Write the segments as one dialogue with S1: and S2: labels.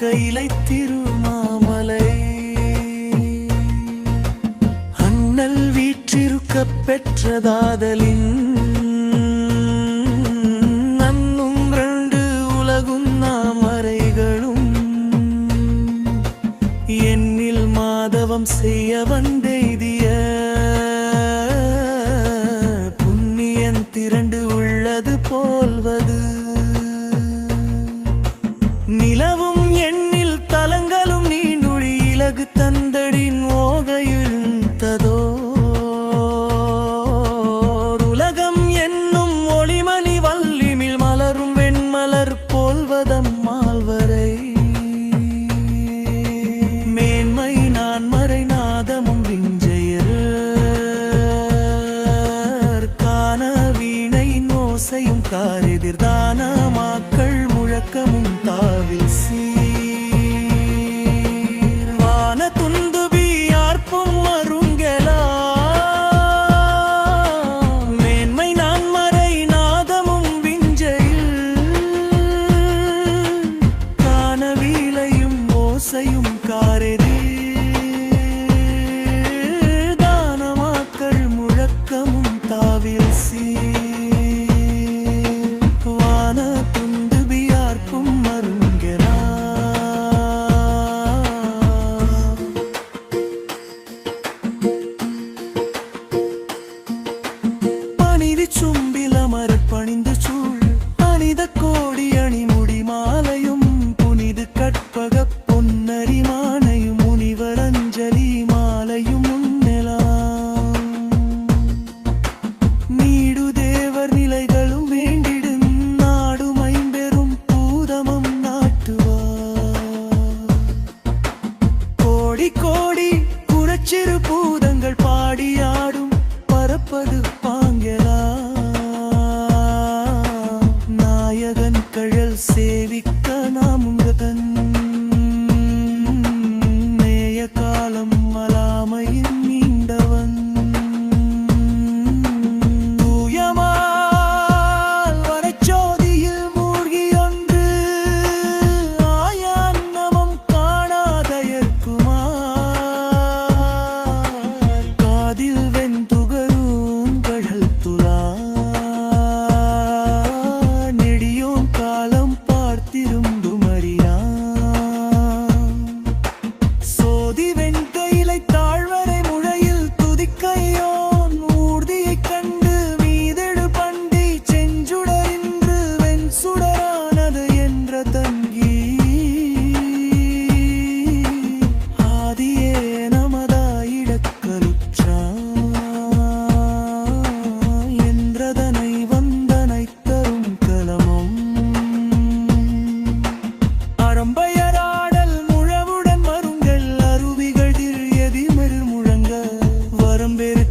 S1: கையிலை திருமாமலை அண்ணல் வீற்றிருக்க பெற்றதாதலின் அன்னும் ரெண்டு உலகும் நாமறைகளும் என்னில் மாதவம் செய்ய வந்தெய்திய புண்ணியன் திரண்டு உள்ளது போல்வது. நில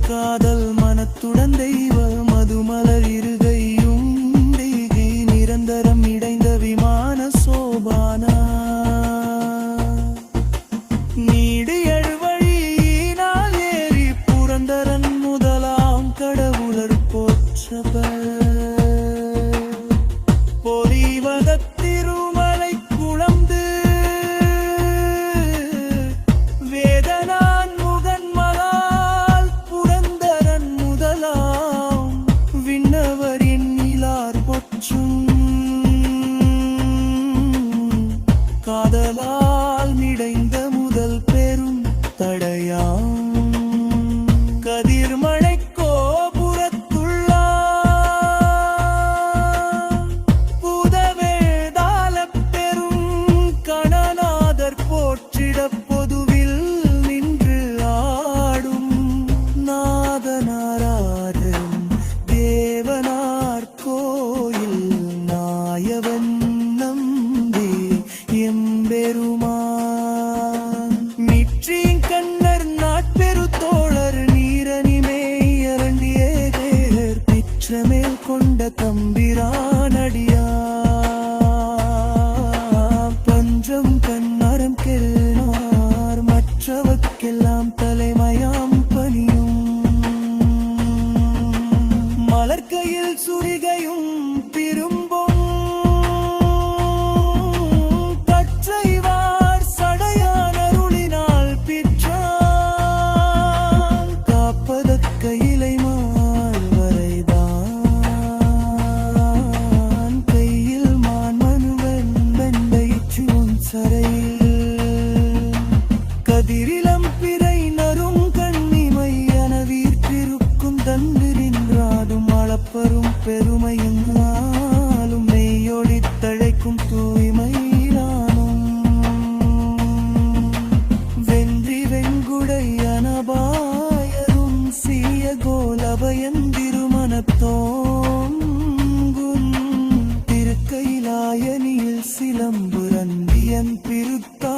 S1: காதல் என் திருத்தா